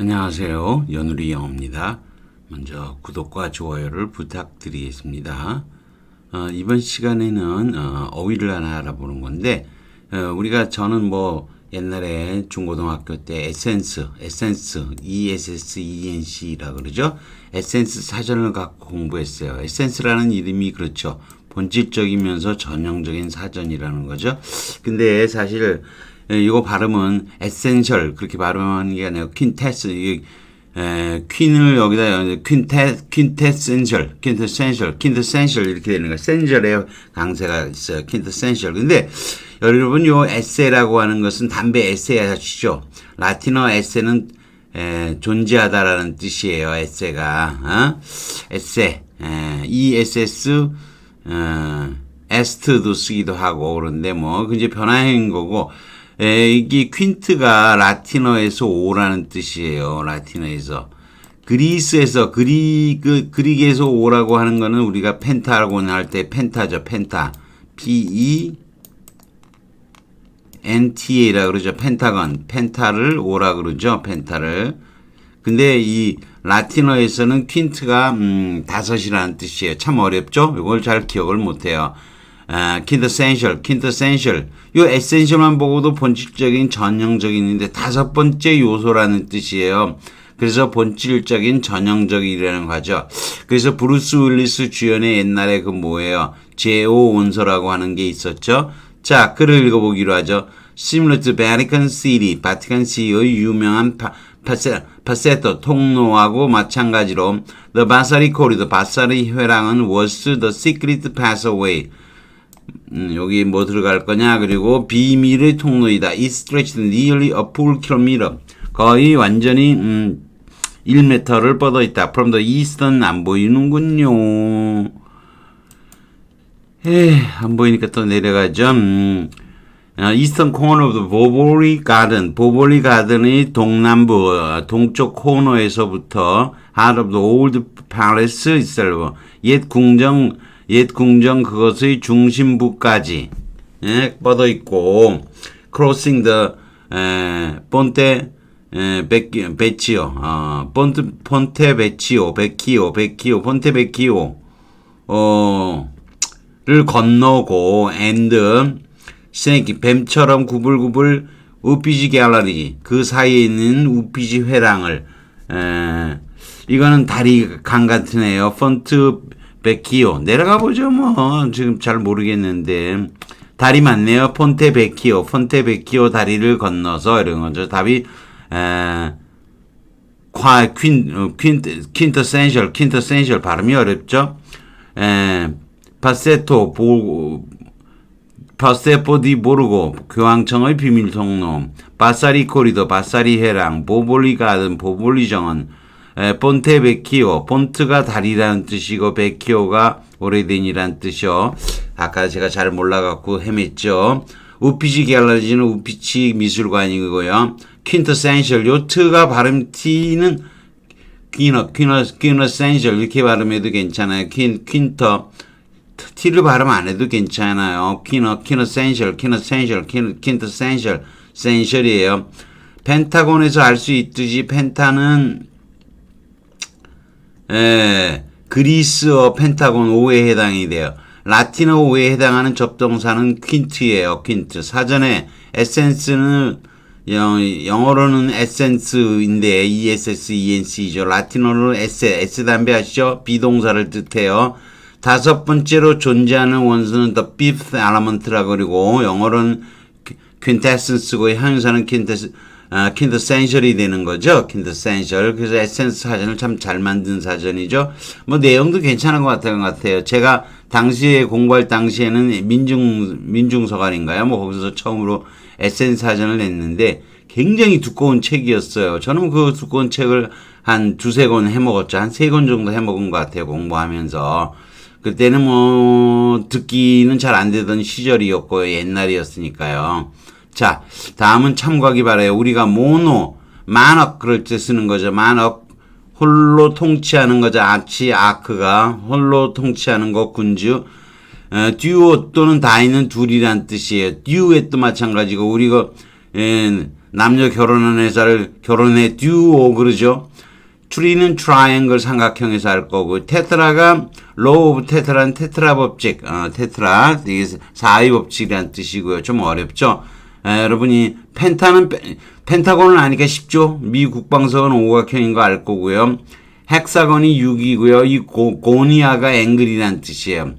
안녕하세요. 연우리 영어입니다. 먼저 구독과 좋아요를 부탁드리겠습니다. 어, 이번 시간에는 어, 위를 하나 알아보는 건데 어, 우리가 저는 뭐 옛날에 중고등학교 때 에센스, 에센스, ESS, ENC라 그러죠. 에센스 사전을 갖고 공부했어요. 에센스라는 이름이 그렇죠. 본질적이면서 전형적인 사전이라는 거죠. 근데 사실 예, 이거 발음은 에센셜 그렇게 발음하는 게 아니라 퀸테스 이 에, 퀸을 여기다 퀸테 퀸테센셜 퀸테센셜 퀸테센셜 이렇게 되는 거예요. 센셜의 강세가 있어요. 퀸테센셜. 근데 여러분 요 에세라고 하는 것은 담배 에세 아시죠? 라틴어 에세는 에, 존재하다라는 뜻이에요. 에세가 어? 에세 에, ESS 어, 에스트도 쓰기도 하고 그런데 뭐 그게 변화인 거고 에, 이게 퀸트가 라틴어에서 오라는 뜻이에요. 라틴어에서 그리스에서 그리 그 그리스에서 오라고 하는 거는 우리가 펜타라고 할 때 펜타죠. 펜타 P E N T A라 그러죠. 펜타건 펜타를 오라 그러죠. 펜타를 근데 이 라틴어에서는 퀸트가 음, 다섯이라는 뜻이에요. 참 어렵죠? 이걸 잘 기억을 못 해요. 아, quintessential, quintessential. 요 essential만 보고도 본질적인 전형적인인데 다섯 번째 요소라는 뜻이에요. 그래서 본질적인 전형적이라는 거죠. 그래서 브루스 윌리스 주연의 옛날에 그 뭐예요? 제오 온서라고 하는 게 있었죠. 자, 글을 읽어보기로 하죠. Similar to Vatican City, 바티칸 시의 유명한 파, 파세, 파세토 통로하고 마찬가지로 The Bassari Corridor, 바사리 회랑은 was the secret passageway. 음, 여기 뭐 들어갈 거냐 그리고 비밀의 통로이다. It stretched nearly a full kilometer. 거의 완전히 음, 1m를 뻗어 있다. From the eastern 안 보이는군요. 에, 안 보이니까 또 내려가죠. 음. 어, 이스턴 코너 오브 보볼리 가든, 보볼리 가든의 동남부, 어, 동쪽 코너에서부터 Heart of the Old Palace itself, 옛 궁정, 옛 궁정 그것의 중심부까지 예, 뻗어 있고 crossing the 에, 본테 에, 베, 베치오 어, 본테 폰테 베치오 베키오 베키오 폰테 베키오 어 를 건너고 and 스네이크 뱀처럼 구불구불 우피지 갤러리 그 사이에 있는 우피지 회랑을 에, 이거는 다리 강 같으네요. 폰트 베키오 내려가 보죠 뭐. 지금 잘 모르겠는데. 다리 맞네요. 폰테 베키오 폰테 베키오 다리를 건너서 이런 거죠. 답이 에, 과, 퀸, 어, 퀸, 퀸터센셜, 퀸터센셜 발음이 어렵죠? 에, 파세토, 보, 파세포 디 모르고, 교황청의 비밀 통로, 바사리 코리도, 바사리 해랑, 보볼리 가든, 보볼리 정원, 에, 본테 베키오, 본트가 다리라는 뜻이고, 베키오가 오래된이란 뜻이요. 아까 제가 잘 몰라갖고 헤맸죠. 우피치 갤러지는 우피치 미술관이고요. 퀸터센셜 요트가 발음 T는 퀸어 퀸어 퀸어센셜 이렇게 발음해도 괜찮아요. 퀸 퀸터 T를 발음 안 해도 괜찮아요. 퀸어 퀸어센셜 퀸어센셜 퀸터센셜 센셜이에요. 펜타곤에서 알 수 있듯이 펜타는 에, 그리스어 펜타곤 5에 해당이 돼요. 라틴어 5에 해당하는 접동사는 퀸트예요. 퀸트. 사전에 에센스는 영 어로는 에센스인데 ESS, ENC죠. 라틴어로 에세, 에스 담배 아시죠? 비동사를 뜻해요. 다섯 번째로 존재하는 원소는 the fifth element라고 그리고 영어로는 quintessence고 형용사는 quintess, 아, quintessential이 되는 거죠. quintessential. 그래서 에센스 사전을 참 잘 만든 사전이죠. 뭐 내용도 괜찮은 것 같은 것 같아요. 제가 당시에 공부할 당시에는 민중 민중서관인가요? 뭐 거기서 처음으로 에센스 사전을 냈는데 굉장히 두꺼운 책이었어요. 저는 그 두꺼운 책을 한 두세 권 해먹었죠. 한 세 권 정도 해먹은 것 같아요. 공부하면서. 그때는 뭐 듣기는 잘 안 되던 시절이었고 옛날이었으니까요. 자, 다음은 참고하기 바라요. 우리가 모노, 만억 그럴 때 쓰는 거죠. 만억 홀로 통치하는 거죠. 아치, 아크가 홀로 통치하는 거 군주. 어, 듀오 또는 다이는 둘이란 뜻이에요. 듀엣도 마찬가지고 우리가 에, 남녀 결혼한 회사를 결혼해 듀오 그러죠. 트리는 트라이앵글 삼각형에서 할 거고 테트라가 로우 오브 테트라는 테트라 법칙 어, 테트라 사의 법칙이란 뜻이고요. 좀 어렵죠. 에, 여러분이 펜타는 펜- 펜타곤을 아니까 쉽죠. 미 국방성은 오각형인 거 알 거고요. 헥사건이 6이고요. 이 고, 고니아가 앵글이란 뜻이에요.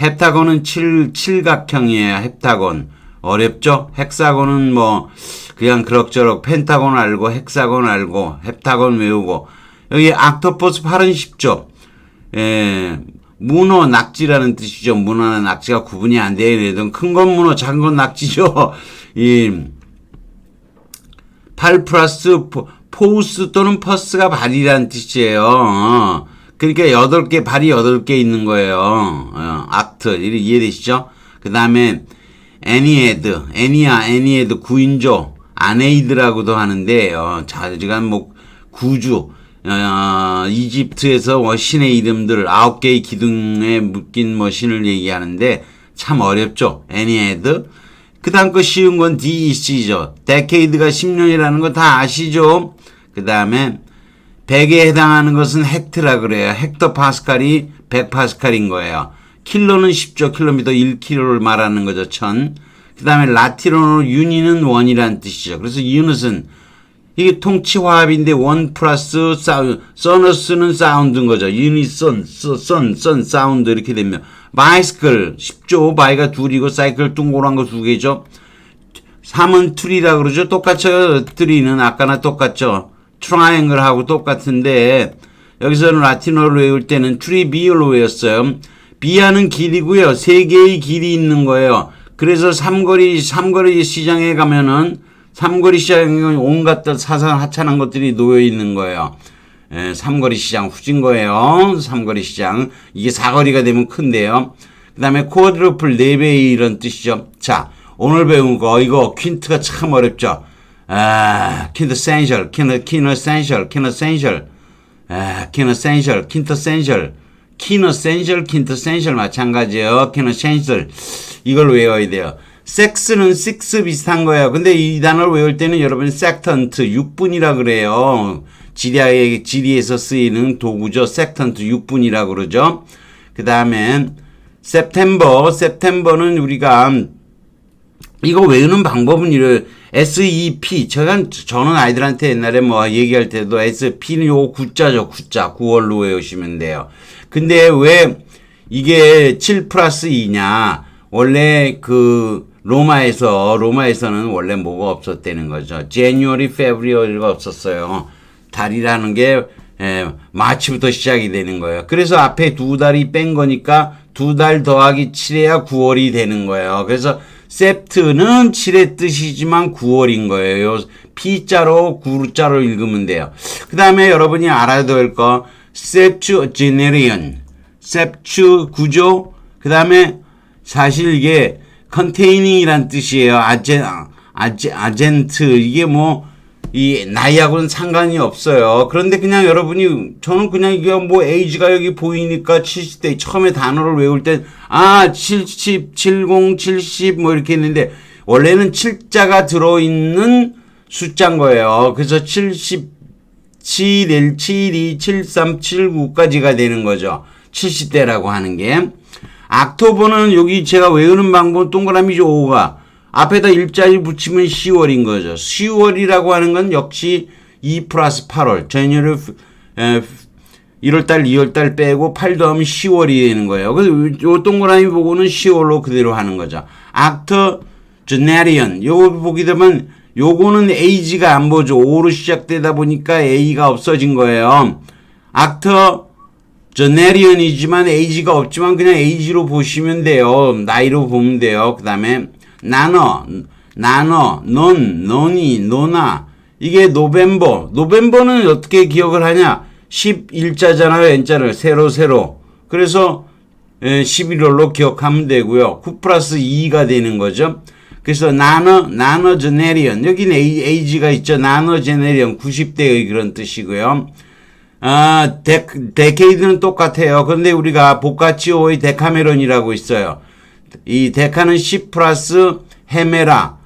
헵타곤은 칠, 칠각형이에요. 헵타곤. 어렵죠? 헥사곤은 뭐, 그냥 그럭저럭 펜타곤 알고, 헥사곤 알고, 헵타곤 외우고. 여기 악토퍼스 팔은 쉽죠? 예, 문어, 낙지라는 뜻이죠. 문어나 낙지가 구분이 안 돼야 되던 큰 건 문어, 작은 건 낙지죠. 이, 8 플러스 포- 포우스 또는 퍼스가 발이라는 뜻이에요. 어. 그러니까 8개, 발이 8개 있는 거예요. 어, 악트. 이해되시죠? 그 다음에 애니에드, 애니아, 애니에드 구인조, 아네이드라고도 하는데, 어, 자지간 뭐, 구주, 어, 이집트에서 뭐 신의 이름들 아홉 개의 기둥에 묶인 뭐 신을 얘기하는데 참 어렵죠. 애니에드. 그 다음 거 쉬운 건 DEC죠. 데케이드가 10년이라는 거 다 아시죠? 그 다음에 100에 해당하는 것은 헥트라 그래요. 헥터 파스칼이 100 파스칼인 거예요. 킬로는 10조 킬로미터 1킬로를 말하는 거죠. 천. 그 다음에 라틴어로 유니는 원이라는 뜻이죠. 그래서 유닛은 이게 통치화합인데 원 플러스 사우 서너스는 사운드인 거죠. 유니선, 선, 선, 사운드 이렇게 되면 바이스클 10조 바이가 둘이고 사이클 둥그란 거 두 개죠. 3은 트리라 그러죠. 똑같죠. 트리는 아까나 똑같죠. 트라이앵글하고 똑같은데 여기서는 라틴어로 외울 때는 트리 비율로 외웠어요. 비하는 길이고요. 세 개의 길이 있는 거예요. 그래서 삼거리 삼거리 시장에 가면은 삼거리 시장에 온갖 사상 하찮은 것들이 놓여 있는 거예요. 예, 삼거리 시장 후진 거예요. 삼거리 시장. 이게 사거리가 되면 큰데요. 그 다음에 쿼드루플 네배의 이런 뜻이죠. 자, 오늘 배운 거, 이거 퀸트가 참 어렵죠. 아, 퀸트 센셜, 퀸트, 퀸어센셜, 퀸어센셜, 아, 퀸어센셜, 퀸트 센셜, 퀸어센셜, 퀸트 센셜 마찬가지예요. 퀸어센셜. 이걸 외워야 돼요. 섹스는 식스 비슷한 거예요. 근데 이 단어를 외울 때는 여러분 섹턴트 6분이라 그래요. 지리에, 지리에서 쓰이는 도구죠. 섹턴트 6분이라 그러죠. 그 다음에 september, september는 우리가 이거 외우는 방법은 이래 SEP 제가 저는 아이들한테 옛날에 뭐 얘기할 때도 SP는 요 구자죠 구자 9월로 외우시면 돼요. 근데 왜 이게 7 플러스 2냐 원래 그 로마에서 로마에서는 원래 뭐가 없었다는 거죠. January, February가 없었어요. 달이라는 게 에, 마치부터 시작이 되는 거예요. 그래서 앞에 두 달이 뺀 거니까 두 달 더하기 7해야 9월이 되는 거예요. 그래서 sept는 7의 뜻이지만 9월인 거예요. P자로 9자로 읽으면 돼요. 그 다음에 여러분이 알아야 될 거, septuagenarian, septu 구조, 그 다음에 사실 이게 containing 이란 뜻이에요. 아제, 아제, 아젠트. 이게 뭐, 이 나이하고는 상관이 없어요. 그런데 그냥 여러분이 저는 그냥 이게 뭐 에이지가 여기 보이니까 70대 처음에 단어를 외울 때 아, 70, 70, 70 뭐 이렇게 했는데 원래는 7자가 들어 있는 숫자인 거예요. 그래서 77, 1, 72, 73, 79까지가 되는 거죠. 70대라고 하는 게. 악토버는 여기 제가 외우는 방법은 동그라미죠, 5가. 앞에다 일자리 붙이면 10월인 거죠. 10월이라고 하는 건 역시 2 플러스 8월. 제니얼 1월달, 2월달 빼고 8 더하면 10월이 되는 거예요. 그래서 요 동그라미 보고는 10월로 그대로 하는 거죠. 악터 제네리언. 요거 보게 되면 요거는 A가 안 보죠. O로 시작되다 보니까 A가 없어진 거예요. 악터 제네리언이지만 에이지가 없지만 그냥 에이지로 보시면 돼요. 나이로 보면 돼요. 그 다음에 나너, 나너, 넌, 너니, 너나 이게 노벤버. 노벤버는 어떻게 기억을 하냐? 11자잖아요. N자를 세로 세로. 그래서 11월로 기억하면 되고요. 9 플러스 2가 되는 거죠. 그래서 나너, 나너 제네리언. 여기는 에이지가 있죠. 나너 제네리언. 90대의 그런 뜻이고요. 아, 데, 데케이드는 똑같아요. 그런데 우리가 보카치오의 데카메론이라고 있어요. 이 데카는 10 플러스 헤메라,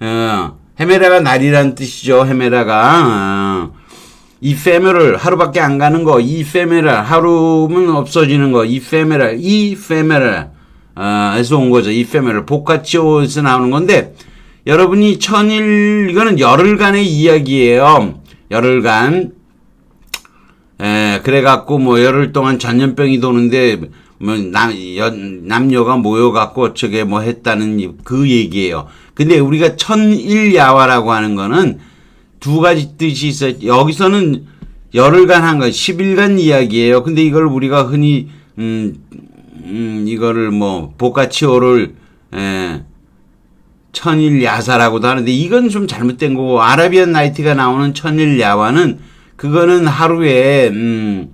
어, 헤메라가 날이란 뜻이죠. 헤메라가. 어. 이 페메럴 하루밖에 안 가는 거 이 페메럴 하루면 없어지는 거 이 페메럴 이 페메럴 어, 에서 온 거죠 이 페메럴 보카치오에서 나오는 건데 여러분이 천일 이거는 열흘간의 이야기예요 열흘간 에, 그래갖고 뭐 열흘 동안 전염병이 도는데 뭐 남, 연, 남녀가 모여갖고 어쩌게 뭐 했다는 이- 그 얘기예요. 근데 우리가 천일야화라고 하는 거는 두 가지 뜻이 있어요. 여기서는 열흘간 한 거, 10일간 이야기예요. 근데 이걸 우리가 흔히 음, 음 이거를 뭐 보카치오를 에, 천일 야사라고도 하는데 이건 좀 잘못된 거고 아라비안 나이트가 나오는 천일 야화는 그거는 하루에 음,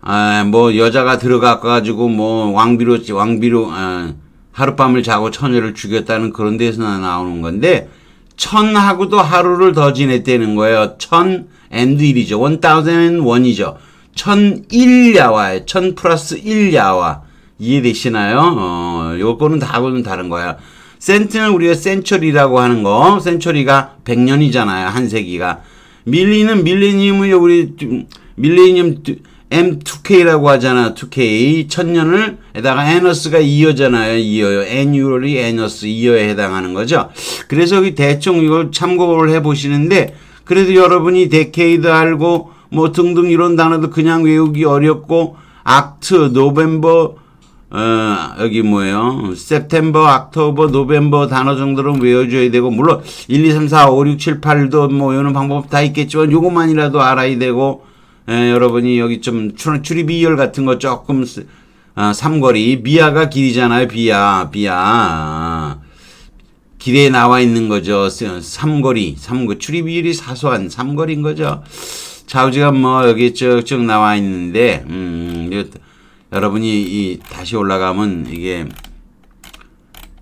아, 뭐 여자가 들어가 가지고 뭐 왕비로 왕비로 아, 하룻밤을 자고 처녀를 죽였다는 그런 데서 나오는 건데 천하고도 하루를 더 지냈다는 거예요. 천 일이죠. 원타우젠 원이죠. 천일야와에 천 플러스 일야와 이해되시나요? 어, 요거는 다하고는 다른 거야. 센트는 우리가 센처리라고 하는 거, 센처리가 100년이잖아요. 한 세기가. 밀리는 밀레니엄을 우리 좀- 밀레니엄 M2K라고 하잖아. 2K 천년을 에다가 에너스가 이어잖아요. 이어요. 애뉴얼이 에너스 이어에 해당하는 거죠. 그래서 대충 이걸 참고를 해 보시는데 그래도 여러분이 데케이드 알고 뭐 등등 이런 단어도 그냥 외우기 어렵고 악트, 노벤버 어, 여기 뭐예요? 세프템버, 악토버, 노벤버 단어 정도는 외워줘야 되고, 물론 1, 2, 3, 4, 5, 6, 7, 8도 뭐 외우는 방법 다 있겠지만, 요것만이라도 알아야 되고, 에, 여러분이 여기 좀 출- 출입이열 같은 거 조금, 쓰- 아, 삼거리, 비아가 길이잖아요, 비아, 비아. 길에 나와 있는 거죠. 스- 삼거리, 삼거 출입이율이 사소한 삼거리인 거죠. 좌우지가 뭐 여기 쭉쭉 나와 있는데, 음, 여러분이 이 다시 올라가면 이게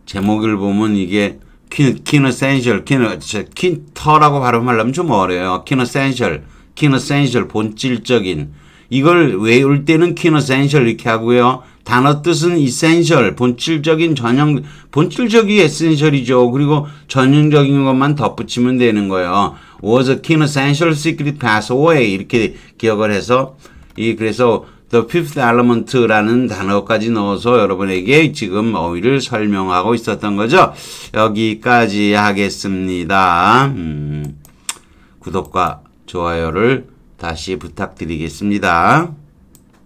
제목을 보면 이게 키너센셜, 키너, 킨터라고 발음하려면 좀 어려워요. 키너센셜, 키너센셜, 본질적인. 이걸 외울 때는 키너센셜 이렇게 하고요. 단어 뜻은 이센셜, 본질적인 전형, 본질적이 에센셜이죠. 그리고 전형적인 것만 덧붙이면 되는 거예요. was a quintessential secret pass away 이렇게 기억을 해서 이 그래서 the fifth element라는 단어까지 넣어서 여러분에게 지금 어휘를 설명하고 있었던 거죠. 여기까지 하겠습니다. 음, 구독과 좋아요를 다시 부탁드리겠습니다.